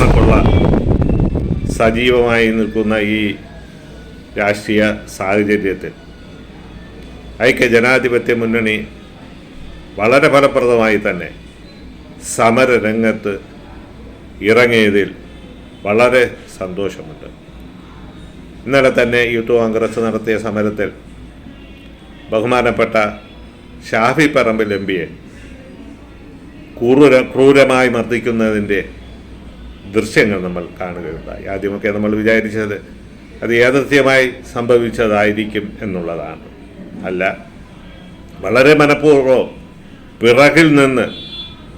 സ്വർണക്കൊള്ള സജീവമായി നിൽക്കുന്ന ഈ രാഷ്ട്രീയ സാഹചര്യത്തിൽ ഐക്യ ജനാധിപത്യ മുന്നണി വളരെ ഫലപ്രദമായി തന്നെ സമര രംഗത്ത് ഇറങ്ങിയതിൽ വളരെ സന്തോഷമുണ്ട്. ഇന്നലെ തന്നെ യൂത്ത് കോൺഗ്രസ് നടത്തിയ സമരത്തിൽ ബഹുമാനപ്പെട്ട ഷാഫി പറമ്പിൽ എം പിയെ ക്രൂര ക്രൂരമായി മർദ്ദിക്കുന്നതിന്റെ ദൃശ്യങ്ങൾ നമ്മൾ കാണുകയുണ്ടായി. ആദ്യമൊക്കെ നമ്മൾ വിചാരിച്ചത് അത് യാദൃശ്യമായി സംഭവിച്ചതായിരിക്കും എന്നുള്ളതാണ്. അല്ല വളരെ മനഃപൂർവം പിറകിൽ നിന്ന്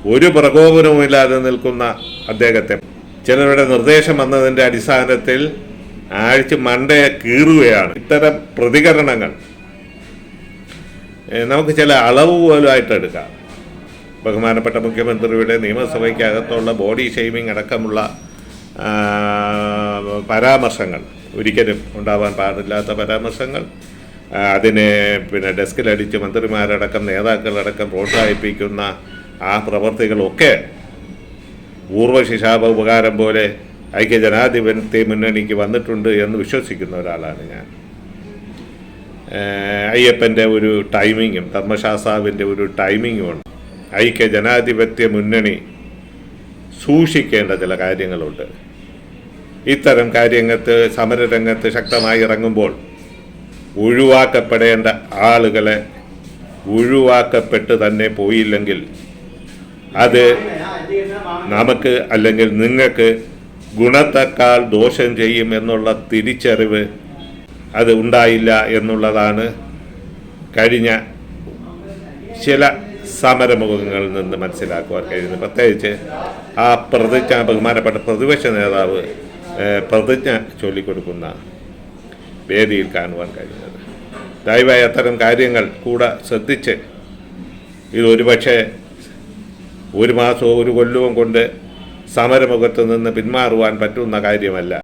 ഒരു പ്രകോപനവുമില്ലാതെ നിൽക്കുന്ന അദ്ദേഹത്തെ ചിലരുടെ നിർദ്ദേശം വന്നതിന്റെ അടിസ്ഥാനത്തിൽ ആഴ്ച മണ്ടയെ കീറുകയാണ്. ഇത്തരം പ്രതികരണങ്ങൾ നമുക്ക് ചില അളവ് പോലുമായിട്ട് എടുക്കാം. ബഹുമാനപ്പെട്ട മുഖ്യമന്ത്രിയുടെ നിയമസഭയ്ക്കകത്തുള്ള ബോഡി ഷെയ്മിംഗ് അടക്കമുള്ള പരാമർശങ്ങൾ ഒരിക്കലും ഉണ്ടാവാൻ പാടില്ലാത്ത പരാമർശങ്ങൾ. അതിനെ പിന്നെ ഡെസ്കിലടിച്ച് മന്ത്രിമാരടക്കം നേതാക്കളടക്കം പ്രോത്സാഹിപ്പിക്കുന്ന ആ പ്രവർത്തികളൊക്കെ പൂർവശിശാപ ഉപകാരം പോലെ ഐക്യ ജനാധിപത്യ മുന്നണിക്ക് വന്നിട്ടുണ്ട് എന്ന് വിശ്വസിക്കുന്ന ഒരാളാണ് ഞാൻ. അയ്യപ്പന്റെ ഒരു ടൈമിങ്ങും ധർമ്മശാസ്താവിന്റെ ഒരു ടൈമിങ്ങും ഉണ്ട്. ഐക്യ ജനാധിപത്യ മുന്നണി സൂക്ഷിക്കേണ്ട ചില കാര്യങ്ങളുണ്ട്. ഇത്തരം കാര്യങ്ങത്ത് സമരരംഗത്ത് ശക്തമായി ഇറങ്ങുമ്പോൾ ഒഴിവാക്കപ്പെടേണ്ട ആളുകളെ ഒഴിവാക്കപ്പെട്ട് തന്നെ പോയില്ലെങ്കിൽ അത് നമുക്ക് അല്ലെങ്കിൽ നിങ്ങൾക്ക് ഗുണത്തെക്കാൾ ദോഷം ചെയ്യും എന്നുള്ള തിരിച്ചറിവ് അത് ഉണ്ടായില്ല എന്നുള്ളതാണ് കഴിഞ്ഞ ചില സമരമുഖങ്ങളിൽ നിന്ന് മനസ്സിലാക്കുവാൻ കഴിയുന്നത്. പ്രത്യേകിച്ച് ആ പ്രതിജ്ഞ ബഹുമാനപ്പെട്ട പ്രതിപക്ഷ നേതാവ് പ്രതിജ്ഞ ചൊല്ലിക്കൊടുക്കുന്ന വേദിയിൽ കാണുവാൻ കഴിയുന്നത്. ദയവായി അത്തരം കാര്യങ്ങൾ കൂടെ ശ്രദ്ധിച്ച് ഇത് ഒരുപക്ഷെ ഒരു മാസമോ ഒരു കൊല്ലവും കൊണ്ട് സമരമുഖത്ത് നിന്ന് പിന്മാറുവാൻ പറ്റുന്ന കാര്യമല്ല.